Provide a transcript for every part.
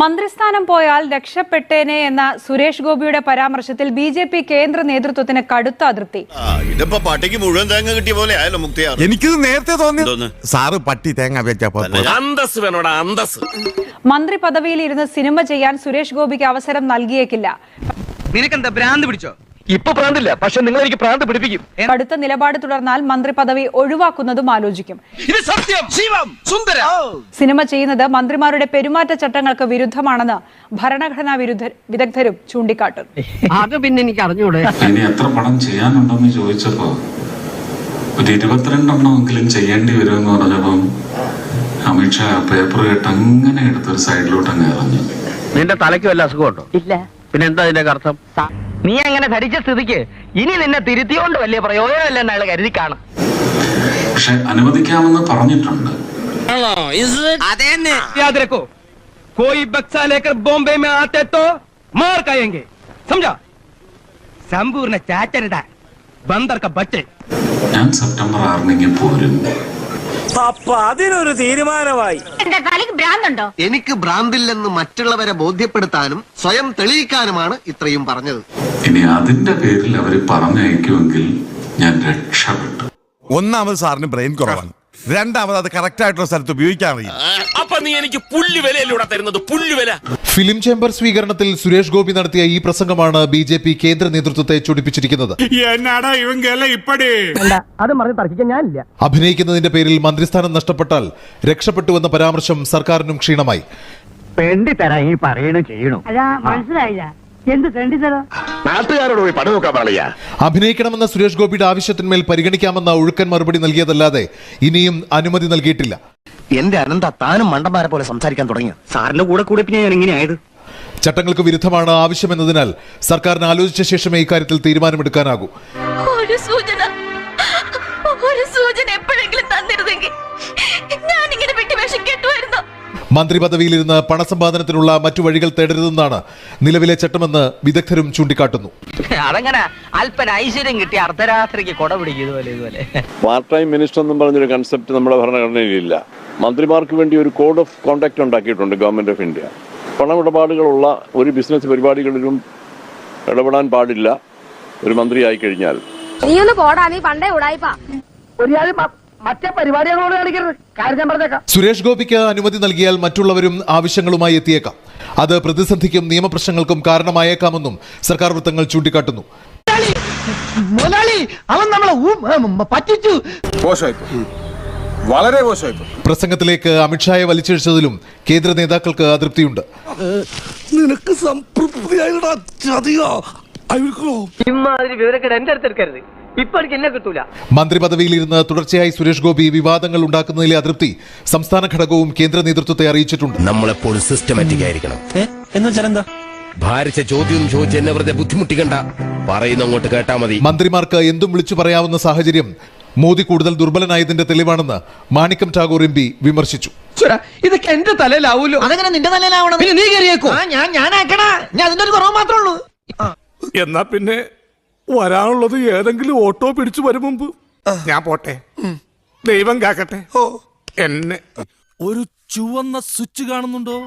മന്ത്രിസ്ഥാനം പോയാൽ രക്ഷപ്പെട്ടേനെ എന്ന സുരേഷ് ഗോപിയുടെ പരാമർശത്തിൽ ബി ജെ പി കേന്ദ്ര നേതൃത്വത്തിന് കടുത്ത അതിർത്തി. ഇതിപ്പോ പട്ടിക്ക് മുഴുവൻ തേങ്ങ കിട്ടിയ പോലെ ആയാലും മുക്തിയാർ. എനിക്കിത് നേരത്തെ തോന്നി? സാറ് പട്ടി തേങ്ങ. അന്തസ് വേണോടാ അന്തസ് മന്ത്രി പദവിയിൽ ഇരുന്ന് സിനിമ ചെയ്യാൻ സുരേഷ് ഗോപിക്ക് അവസരം നൽകിയേക്കില്ല. നിനക്കെന്താ ഭ്രാന്ത് പിടിച്ചോ? ഇപ്പൊ പ്രാന്തില്ല. പക്ഷെ നിങ്ങൾ എനിക്ക് പ്രാന്ത് പിടിപ്പിക്കും. അടുത്ത നിലപാട് തുടർന്നാൽ മന്ത്രി പദവി ഒഴിവാക്കുന്നതും ആലോചിക്കും. ഇത് സത്യം. ശിവം. സുന്ദര. സിനിമ ചെയ്യുന്നത് മന്ത്രിമാരുടെ പെരുമാറ്റച്ചട്ടങ്ങൾക്ക് വിരുദ്ധമാണെന്ന് ഭരണഘടനാ വിരുദ്ധ വിദഗ്ധരും ചൂണ്ടിക്കാട്ടും. അത് പിന്നെ എനിക്ക് അറിഞ്ഞൂടെ? ഇനി എത്ര പണം ചെയ്യാനുണ്ടെന്ന് ചോദിച്ചപ്പോ ഒരു ഇരുപത്തിരണ്ടെണ്ണമെങ്കിലും ചെയ്യേണ്ടി വരുമെന്ന് പറഞ്ഞപ്പം അമിത്ഷാ പേപ്പർ കേട്ട് അങ്ങനെ എടുത്തൊരു സൈഡിലോട്ട് അങ്ങ് ഇറങ്ങി. നിന്റെ തലയ്ക്ക് വല്ല അസുഖമുണ്ടോ? ഇല്ല. പിന്നെ എന്താ അതിന്റെ അർത്ഥം നീ അങ്ങനെ ധരിച്ച സ്ഥിതിക്ക് ഇനി നിന്നെ തിരുത്തിയോണ്ട് വലിയ പ്രയോജനമല്ലെന്ന് അയാൾ കരുതി കാണും പക്ഷെ അനുവദിക്കാമെന്ന് പറഞ്ഞിട്ടുണ്ട് याद रखो कोई बक्सा लेकर बॉम्बे में आते तो मार खाएंगे समझा संपूर्ण चाचरदा बंदर का बच्चे ഞാൻ സെപ്റ്റംബർ ആറിനെങ്കിൽ പോരും എന്റെ തലയ്ക്ക് ഭ്രാന്തുണ്ടോ? എനിക്ക് ഭ്രാന്തില്ലെന്ന് മറ്റുള്ളവരെ ബോധ്യപ്പെടുത്താനും സ്വയം തെളിയിക്കാനുമാണ് ഇത്രയും പറഞ്ഞത്. ഇനി അതിന്റെ പേരിൽ അവർ പറഞ്ഞയക്കുമെങ്കിൽ ഞാൻ രക്ഷപ്പെട്ടു. ഒന്നാമത് സാറിന് ബ്രെയിൻ കുറവാണ്. രണ്ടാമത് അത് കറക്റ്റ് ആയിട്ടുള്ള സ്ഥലത്ത് ഉപയോഗിക്കാൻ അറിയില്ല. അപ്പൊ നീ എനിക്ക് പുല്ല് വിലയിലൂടെ തരുന്നത്? പുല്ല് വില. ഫിലിം ചേംബർ സ്വീകരണത്തിൽ സുരേഷ് ഗോപി നടത്തിയ ഈ പ്രസംഗമാണ് ബി ജെ പി കേന്ദ്ര നേതൃത്വത്തെ ചൊടിപ്പിച്ചിരിക്കുന്നത്. അഭിനയിക്കുന്നതിന്റെ പേരിൽ മന്ത്രിസ്ഥാനം നഷ്ടപ്പെട്ടാൽ രക്ഷപ്പെട്ടുവെന്ന പരാമർശം സർക്കാരിനും ക്ഷീണമായി. വേണ്ടി തരാ ഈ പറയണു ചെയ്യണു? അതാ മനസ്സിലായില്ല. എന്ത് തെണ്ടി തരോ? നാട്ടുകാരോട് പോയി നോക്കാൻ പാടില്ല. അഭിനയിക്കണമെന്ന സുരേഷ് ഗോപിയുടെ ആവശ്യത്തിന്മേൽ പരിഗണിക്കാമെന്ന ഒഴുക്കൻ മറുപടി നൽകിയതല്ലാതെ ഇനിയും അനുമതി നൽകിയിട്ടില്ല. എന്റെ അനന്ത താനും മണ്ടന്മാരെ പോലെ സംസാരിക്കാൻ തുടങ്ങി സാറിന്റെ കൂടെ കൂടെ പിന്നെ ഞാൻ എങ്ങനെയായത്? ആയത് ചട്ടങ്ങൾക്ക് വിരുദ്ധമാണ് ആവശ്യമെന്നതിനാൽ സർക്കാരിന് ആലോചിച്ച ശേഷമേ ഇക്കാര്യത്തിൽ തീരുമാനമെടുക്കാനാകൂ. ഒരു സൂചന ഒരു സൂചന എപ്പോഴെങ്കിലും തന്നിരുന്നെങ്കിൽ ഞാൻ ഇങ്ങനെ വിട്ടുവേഷം കേട്ടുമായിരുന്നു. മന്ത്രി പദവിയിലിരുന്ന് പണസമ്പാദനത്തിനുള്ള മറ്റു വഴികൾ തേടരുതെന്നാണ് നിലവിലെ ചട്ടമെന്ന് വിദഗ്ധരും ചൂണ്ടിക്കാട്ടുന്നു. അതങ്ങനെ അല്പന ഐശ്വര്യം കിട്ടിയ അർദ്ധരാത്രിക്ക് കൊട പിടിക്കും ഇതുപോലെ ഇതുപോലെ. പാർട്ട് ടൈം മിനിസ്റ്റർ എന്നും പറഞ്ഞൊരു കൺസെപ്റ്റ് നമ്മുടെ ഭരണഘടനയിലില്ല. മന്ത്രിമാർക്ക് വേണ്ടി ഒരു കോഡ് ഓഫ് കോണ്ടാക്ട് ഉണ്ടാക്കിയിട്ടുണ്ട് ഗവൺമെന്റ് ഓഫ് ഇന്ത്യ പണമിടപാടുകളുള്ള ഒരു ബിസിനസ് പരിപാടികളിലും ഇടപെടാൻ പാടില്ല ഒരു മന്ത്രിയായി കഴിഞ്ഞാൽ. നീ ഒന്ന് പോടാ നീ പണ്ടേ ഉടായിപ്പാ. മറ്റേ പരിപാടികളോട് കാണിക്കരുത്. കാര്യം ഞാൻ പറഞ്ഞേക്കാം. സുരേഷ് ഗോപിക്ക് അനുമതി നൽകിയാൽ മറ്റുള്ളവരും ആവശ്യങ്ങളുമായി എത്തിയേക്കാം. അത് പ്രതിസന്ധിക്കും നിയമപ്രശ്നങ്ങൾക്കും കാരണമായേക്കാമെന്നും സർക്കാർ വൃത്തങ്ങൾ ചൂണ്ടിക്കാട്ടുന്നു. അവൻ നമ്മളെ പറ്റിച്ചു. വളരെ മോശമായി പ്രസംഗത്തിലേക്ക് അമിത്ഷായെ വലിച്ചഴിച്ചതിലും കേന്ദ്ര നേതാക്കൾക്ക് അതൃപ്തിയുണ്ട്. നിനക്ക് ഇമാതിരി വിവരക്കേട് എന്റെ അടുത്ത് എടുക്കരുത്. ഇപ്പൊ എനിക്ക് എന്നെ കിട്ടൂല. മന്ത്രി പദവിയിലിരുന്ന് തുടർച്ചയായി സുരേഷ് ഗോപി വിവാദങ്ങൾ ഉണ്ടാക്കുന്നതിലെ അതൃപ്തി സംസ്ഥാന ഘടകവും കേന്ദ്ര നേതൃത്വത്തെ അറിയിച്ചിട്ടുണ്ട്. നമ്മളെപ്പോഴും സിസ്റ്റമാറ്റിക് ആയിരിക്കണം. എന്ന് വെച്ചാൽ എന്താ? ഭാരിച്ച ചോദ്യം ചോദിച്ച് എന്നെ വെറുതെ ബുദ്ധിമുട്ടിക്കണ്ട. പറയുന്ന അങ്ങോട്ട് കേട്ടാ മതി. മന്ത്രിമാർക്ക് എന്തും വിളിച്ചു പറയാവുന്ന സാഹചര്യം മോദി കൂടുതൽ ദുർബലനായതിന്റെ തെളിവാണെന്ന് മാണിക്കം ടാഗോർ എം പി വിമർശിച്ചു. ഇതൊക്കെ എന്റെ തലയിലാവൂലോ? അതെങ്ങനെ നിന്റെ തലയിലാവണം? പിന്നെ നീ കയറിയേക്കോ ഞാൻ ഞാനാക്കണ ഞാൻ അതിന്റെ ഒരു കുറവ് മാത്രമേ ഉള്ളൂ. എന്നാ പിന്നെ വരാനുള്ളത് ഏതെങ്കിലും ഓട്ടോ പിടിച്ചു വരും മുമ്പ്. ഞാൻ പോട്ടെ. ദൈവം കാക്കട്ടെ. ഓ. എന്നെ. ഒരു ചുവന്ന സ്വിച്ച് കാണുന്നുണ്ടോ?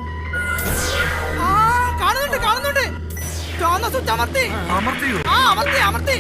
കാണുന്നുണ്ട് കാണുന്നുണ്ട്. ചുവന്ന സ്വിച്ച് അമർത്തി. അമർത്തി അമർത്തി.